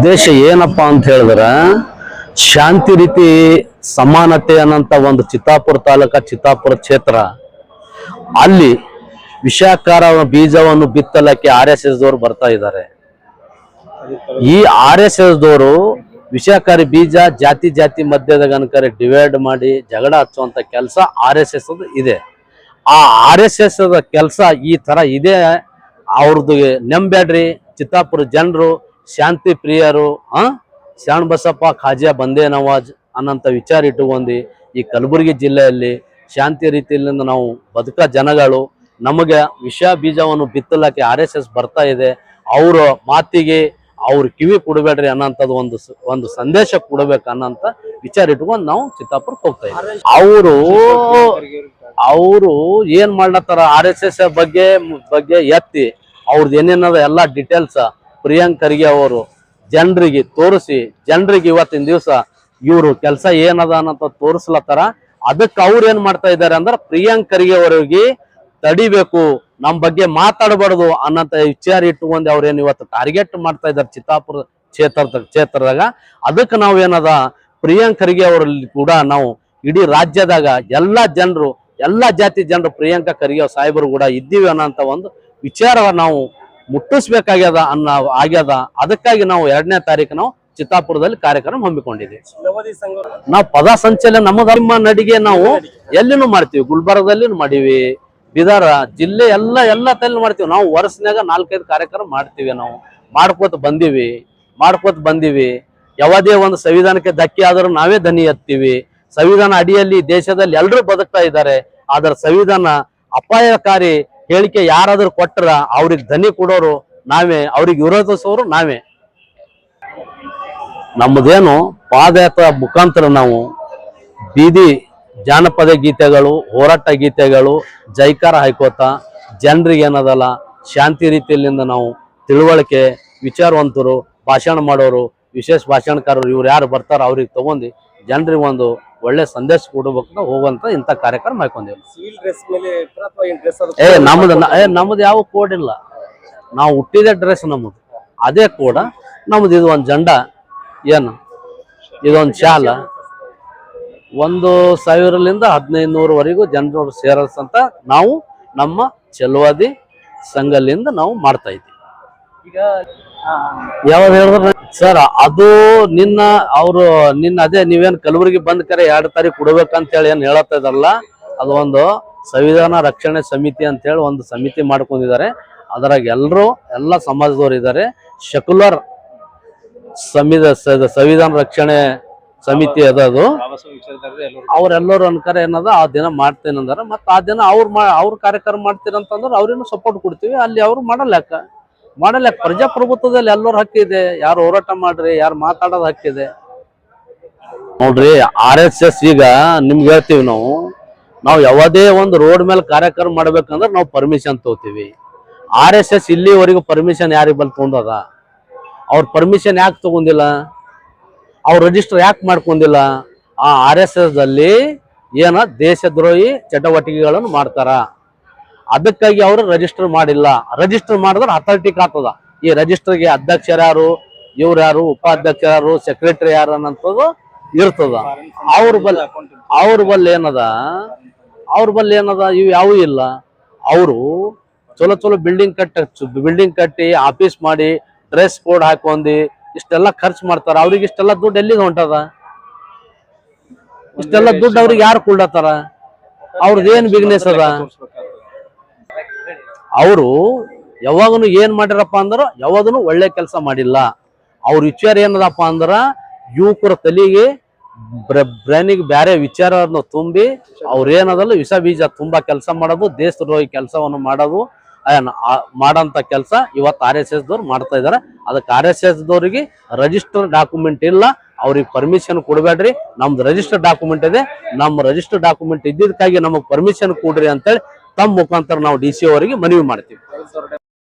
ಉದ್ದೇಶ ಏನಪ್ಪಾ ಅಂತ ಹೇಳಿದ್ರೆ, ಶಾಂತಿ ರೀತಿ ಸಮಾನತೆ ಅನ್ನಂತ ಒಂದು ಚಿತ್ತಾಪುರ ತಾಲೂಕ, ಚಿತ್ತಾಪುರ ಕ್ಷೇತ್ರ. ಅಲ್ಲಿ ವಿಷಾಕಾರ ಬೀಜವನ್ನು ಬಿತ್ತಲಕ್ಕೆ ಆರ್ ಎಸ್ ಎಸ್ ದವರು ಬರ್ತಾ ಇದ್ದಾರೆ. ಈ ಆರ್ ಎಸ್ ಎಸ್ ದವರು ವಿಷಾಕಾರಿ ಬೀಜ ಜಾತಿ ಜಾತಿ ಮಧ್ಯದ ಗನಕರೆ ಡಿವೈಡ್ ಮಾಡಿ ಜಗಳ ಹಚ್ಚುವಂತ ಕೆಲಸ ಆರ್ ಎಸ್ ಎಸ್ ಇದೆ. ಆ ಆರ್ ಎಸ್ ಎಸ್ ಕೆಲಸ ಈ ತರ ಇದೆ. ಅವ್ರದ್ದು ನೆಂಬೇಡ್ರಿ ಚಿತ್ತಾಪುರ ಜನರು ಶಾಂತಿ ಪ್ರಿಯರು, ಆ? ಶಾಣ ಬಸಪ್ಪ ಖಾಜಾ ಬಂದೇ ನವಾಜ್ ಅನ್ನಂತ ವಿಚಾರ ಇಟ್ಟುಕೊಂಡು ಈ ಕಲಬುರಗಿ ಜಿಲ್ಲೆಯಲ್ಲಿ ಶಾಂತಿ ರೀತಿಯಿಂದ ನಾವು ಬದುಕ ಜನಗಳು, ನಮಗೆ ವಿಷ ಬೀಜವನ್ನು ಬಿತ್ತಲಕ್ಕೆ ಆರ್ ಎಸ್ ಎಸ್ ಬರ್ತಾ ಇದೆ, ಅವರ ಮಾತಿಗೆ ಅವ್ರ ಕಿವಿ ಕೊಡಬೇಡ್ರಿ ಅನ್ನೋಂಥದ್ದು ಒಂದು ಒಂದು ಸಂದೇಶ ಕೊಡಬೇಕು ಅನ್ನೋಂಥ ವಿಚಾರ ಇಟ್ಕೊಂಡು ನಾವು ಚಿತ್ತಾಪುರಕ್ಕೆ ಹೋಗ್ತಾ ಇದ್ದೀವಿ. ಅವರು ಅವರು ಏನ್ ಮಾಡ್ಲತ್ತಾರ ಆರ್ ಎಸ್ ಎಸ್ ಬಗ್ಗೆ ಬಗ್ಗೆ ಎತ್ತಿ ಅವ್ರದ್ದು ಏನೇನದ ಎಲ್ಲ ಡೀಟೇಲ್ಸ್ ಪ್ರಿಯಾಂಕ್ ಖರ್ಗೆ ಅವರು ಜನರಿಗೆ ತೋರಿಸಿ, ಜನರಿಗೆ ಇವತ್ತಿನ ದಿವಸ ಇವರು ಕೆಲಸ ಏನದ ಅನ್ನಂತ ತೋರಿಸ್ಲತ್ತಾರ. ಅದಕ್ಕೆ ಅವ್ರು ಏನ್ ಮಾಡ್ತಾ ಇದ್ದಾರೆ ಅಂದ್ರೆ ಪ್ರಿಯಾಂಕ್ ಖರ್ಗೆ ಅವರಿಗೆ ತಡಿಬೇಕು, ನಮ್ ಬಗ್ಗೆ ಮಾತಾಡಬಾರ್ದು ಅನ್ನಂತ ವಿಚಾರ ಇಟ್ಟುಕೊಂಡು ಅವ್ರೇನು ಇವತ್ತು ಟಾರ್ಗೆಟ್ ಮಾಡ್ತಾ ಇದ್ದಾರೆ ಚಿತ್ತಾಪುರ ಕ್ಷೇತ್ರದ ಕ್ಷೇತ್ರದಾಗ. ಅದಕ್ಕೆ ನಾವು ಏನದ, ಪ್ರಿಯಾಂಕ್ ಖರ್ಗೆ ಅವರಲ್ಲಿ ಕೂಡ ನಾವು ಇಡೀ ರಾಜ್ಯದಾಗ ಎಲ್ಲಾ ಜನರು, ಎಲ್ಲಾ ಜಾತಿ ಜನರು ಪ್ರಿಯಾಂಕ ಖರ್ಗೆ ಸಾಹೇಬರು ಕೂಡ ಇದ್ದೀವಿ ಅನ್ನೋಂತ ಒಂದು ವಿಚಾರ ನಾವು ಮುಟ್ಟಿಸ್ಬೇಕಾಗ್ಯದ ಅನ್ನ ಆಗ್ಯದ ಅದಕ್ಕಾಗಿ ನಾವು ಎರಡನೇ ತಾರೀಕು ನಾವು ಚಿತ್ತಾಪುರದಲ್ಲಿ ಕಾರ್ಯಕ್ರಮ ಹಮ್ಮಿಕೊಂಡಿದ್ದೀವಿ ನಾವು ಪದ ಸಂಚಲನ ನಮ್ಮ ಧರ್ಮ ನಡಿಗೆ ನಾವು ಎಲ್ಲಿನೂ ಮಾಡ್ತೀವಿ ಗುಲ್ಬರ್ಗದಲ್ಲಿನೂ ಮಾಡೀವಿ ಬಿದಾರ ಜಿಲ್ಲೆ ಎಲ್ಲ ಎಲ್ಲ ತಲೆ ಮಾಡ್ತೀವಿ. ನಾವು ವರ್ಷನ್ಯಾಗ ನಾಲ್ಕೈದು ಕಾರ್ಯಕ್ರಮ ಮಾಡ್ತೀವಿ ನಾವು. ಮಾಡ್ಕೋತ ಬಂದೀವಿ ಮಾಡ್ಕೋತ ಬಂದೀವಿ. ಯಾವುದೇ ಒಂದು ಸಂವಿಧಾನಕ್ಕೆ ಧಕ್ಕೆ ಆದರೂ ನಾವೇ ದನಿ ಎತ್ತೀವಿ. ಸಂವಿಧಾನ ಅಡಿಯಲ್ಲಿ ದೇಶದಲ್ಲಿ ಎಲ್ಲರೂ ಬದುಕ್ತಾ ಇದ್ದಾರೆ. ಆದ್ರೆ ಸಂವಿಧಾನ ಅಪಾಯಕಾರಿ ಹೇಳಿಕೆ ಯಾರಾದ್ರೂ ಕೊಟ್ರ ಅವ್ರಿಗೆ ದನಿ ಕೊಡೋರು ನಾವೇ, ಅವ್ರಿಗೆ ವಿರೋಧಿಸೋರು ನಾವೇ. ನಮ್ಮದೇನು ಪಾದಯಾತ್ರಾ ಮುಖಾಂತರ ನಾವು ಬೀದಿ ಜಾನಪದ ಗೀತೆಗಳು, ಹೋರಾಟ ಗೀತೆಗಳು, ಜೈಕಾರ ಹಾಕೋತ ಜನರಿಗೆ ಏನದಲ್ಲ, ಶಾಂತಿ ರೀತಿಯಲ್ಲಿಂದ ನಾವು ತಿಳುವಳಿಕೆ, ವಿಚಾರವಂತರು, ಭಾಷಣ ಮಾಡೋರು, ವಿಶೇಷ ಭಾಷಣಕಾರರು ಇವ್ರು ಯಾರು ಬರ್ತಾರೋ ಅವ್ರಿಗೆ ತಗೊಂಡು ಜನರಿಗೆ ಒಂದು ಒಳ್ಳೆ ಸಂದೇಶ ಕೊಡಬೇಕು ಹೋಗುವಂತ ಇಂತ ಕಾರ್ಯಕ್ರಮ ಮಾಡ್ಕೊಂಡಿವಿ. ಏ ನಮ್ದು ಏ ನಮ್ದು ಯಾವ ಕೋಡ್ ಇಲ್ಲ. ನಾವು ಹುಟ್ಟಿದ ಡ್ರೆಸ್ ನಮ್ಮದು ಅದೇ ಕೋಡ ನಮ್ದು ಇದು ಒಂದು ಜಂಡ ಏನು? ಇದೊಂದು ಶಾಲ. ಒಂದು ಸಾವಿರಲಿಂದ ಹದಿನೈದು ನೂರವರೆಗೂ ಜನರು ಸೇರಿಸಂತ ನಾವು ನಮ್ಮ ಚಲುವಾದಿ ಸಂಘಲಿಂದ ನಾವು ಮಾಡ್ತಾ ಇದ್ದೀವಿ. ಈಗ ಯಾವಾಗ ಹೇಳಿದ್ರೆ ಸರ್, ಅದು ನಿನ್ನ ಅವರು ನಿನ್ನ ಅದೇ ನೀವೇನು ಕಲಬುರಗಿ ಬಂದ್ ಕರೆ ಎರಡು ತಾರೀಕು ಕೊಡ್ಬೇಕಂತ ಹೇಳಿ ಏನ್ ಹೇಳತ್ತಾ ಇದಾರಲ್ಲ ಅದು ಒಂದು ಸಂವಿಧಾನ ರಕ್ಷಣೆ ಸಮಿತಿ ಅಂತ ಹೇಳಿ ಒಂದು ಸಮಿತಿ ಮಾಡ್ಕೊಂಡಿದ್ದಾರೆ. ಅದರಾಗ ಎಲ್ಲರೂ ಎಲ್ಲ ಸಮಾಜದವರು ಇದ್ದಾರೆ ಸೆಕ್ಯುಲರ್ ಸಂವಿಧ ಸಂವಿಧಾನ ರಕ್ಷಣೆ ಸಮಿತಿ ಅದ ಅದು. ಅವ್ರೆಲ್ಲರೂ ಅನ್ಕರ ಏನದ, ಆ ದಿನ ಮಾಡ್ತೇನೆ ಅಂದ್ರೆ ಮತ್ತೆ ಆ ದಿನ ಅವ್ರು ಅವ್ರ ಕಾರ್ಯಕ್ರಮ ಮಾಡ್ತೀರಂತಂದ್ರೆ ಅವ್ರಿಗೂ ಸಪೋರ್ಟ್ ಕೊಡ್ತೀವಿ. ಅಲ್ಲಿ ಅವ್ರು ಮಾಡಲ್ಯಾಕ. ಮಾಡಲ್ಯಾಕ ಪ್ರಜಾಪ್ರಭುತ್ವದಲ್ಲಿ ಎಲ್ಲರ ಹಕ್ಕಿದೆ ಯಾರು ಹೋರಾಟ ಮಾಡ್ರಿ, ಯಾರು ಮಾತಾಡೋದು ಹಕ್ಕಿದೆ ನೋಡ್ರಿ ಆರ್ ಎಸ್ ಎಸ್ ಈಗ ನಿಮ್ಗೆ ಹೇಳ್ತೀವಿ ನಾವು ನಾವು ಯಾವುದೇ ಒಂದು ರೋಡ್ ಮೇಲೆ ಕಾರ್ಯಕ್ರಮ ಮಾಡ್ಬೇಕಂದ್ರೆ ನಾವು ಪರ್ಮಿಷನ್ ತಗೋತೀವಿ. ಆರ್ ಎಸ್ ಎಸ್ ಇಲ್ಲಿವರೆಗೂ ಪರ್ಮಿಷನ್ ಯಾರಿಗೆ ಬಂದು ತೊಗೊಂಡದ? ಅವ್ರ ಪರ್ಮಿಷನ್ ಯಾಕೆ ತಗೊಂಡಿಲ್ಲ? ಅವ್ರ ರಿಜಿಸ್ಟರ್ ಯಾಕೆ ಮಾಡ್ಕೊಂಡಿಲ್ಲ? ಆ ಆರ್ ಎಸ್ ಎಸ್ ಅಲ್ಲಿ ಏನ ದೇಶದ್ರೋಹಿ ಚಟುವಟಿಕೆಗಳನ್ನು ಮಾಡ್ತಾರ? ಅದಕ್ಕಾಗಿ ಅವರು ರಿಜಿಸ್ಟರ್ ಮಾಡಿಲ್ಲ. ರಿಜಿಸ್ಟರ್ ಮಾಡಿದ್ರೆ ಅಥಾರಿಟಿ ಕಾತದ. ಈ ರಿಜಿಸ್ಟರ್ಗೆ ಅಧ್ಯಕ್ಷರು ಯಾರು? ಇವ್ರು ಯಾರು? ಉಪಾಧ್ಯಕ್ಷರು ಯಾರು? ಸೆಕ್ರೆಟರಿ ಯಾರು ಅನ್ನೋದು ಇರ್ತದ. ಅವ್ರ ಬಲ್ ಅವ್ರ ಬಲ್ ಏನದ? ಅವ್ರ ಬಲ್ ಏನದ? ಇವು ಯಾವೂ ಇಲ್ಲ. ಅವರು ಚಲೋ ಚಲೋ ಬಿಲ್ಡಿಂಗ್ ಕಟ್ಟ ಬಿಲ್ಡಿಂಗ್ ಕಟ್ಟಿ ಆಫೀಸ್ ಮಾಡಿ ಡ್ರೆಸ್ ಕೋಡ್ ಹಾಕೊಂಡಿ, ಇಷ್ಟೆಲ್ಲ ಖರ್ಚು ಮಾಡ್ತಾರ. ಅವ್ರಿಗೆ ಇಷ್ಟೆಲ್ಲ ದುಡ್ಡು ಎಲ್ಲಿಗೆ ಹೊಂಟದ? ಇಷ್ಟೆಲ್ಲ ದುಡ್ಡು ಅವ್ರಿಗೆ ಯಾರು ಕುಳ್ಳತ್ತಾರ ಅವ್ರದ್ದು ಏನ್ ಬಿಸ್ನೆಸ್ ಅದ? ಅವರು ಯಾವಾಗನು ಏನ್ ಮಾಡ್ಯಾರಪ್ಪ ಅಂದ್ರೆ ಯಾವಾಗನು ಒಳ್ಳೆ ಕೆಲಸ ಮಾಡಿಲ್ಲ. ಅವ್ರ ವಿಚಾರ ಏನದಪ್ಪ ಅಂದ್ರೆ ಯುವಕರ ತಲೆಗೆ ಬ್ರೈನಿಗೆ ಬೇರೆ ವಿಚಾರವನ್ನು ತುಂಬಿ ಅವ್ರೇನದಲ್ಲ ವಿಷ ಬೀಜ ತುಂಬಾ ಕೆಲಸ ಮಾಡೋದು, ದೇಶದ್ರೋಹಿ ಕೆಲಸವನ್ನು ಮಾಡೋದು ಮಾಡಂತ ಕೆಲಸ ಇವತ್ತು ಆರ್ ಎಸ್ ಎಸ್ ದವ್ರು ಮಾಡ್ತಾ ಇದ್ದಾರೆ ಅದಕ್ಕೆ ಆರ್ ಎಸ್ ಎಸ್ ದವ್ರಿಗೆ ರಿಜಿಸ್ಟರ್ ಡಾಕ್ಯುಮೆಂಟ್ ಇಲ್ಲ. ಅವ್ರಿಗೆ ಪರ್ಮಿಷನ್ ಕೊಡಬೇಡ್ರಿ. ನಮ್ದು ರಿಜಿಸ್ಟರ್ ಡಾಕ್ಯುಮೆಂಟ್ ಇದೆ. ನಮ್ಮ ರಿಜಿಸ್ಟರ್ ಡಾಕ್ಯುಮೆಂಟ್ ಇದ್ದಿದ್ದಕ್ಕಾಗಿ ನಮಗೆ ಪರ್ಮಿಷನ್ ಕೊಡ್ರಿ ಅಂತೇಳಿ ತಮ್ಮ ಮುಖಾಂತರ ನಾವು ಡಿ ಸಿ ಅವರಿಗೆ ಮನವಿ ಮಾಡ್ತೀವಿ.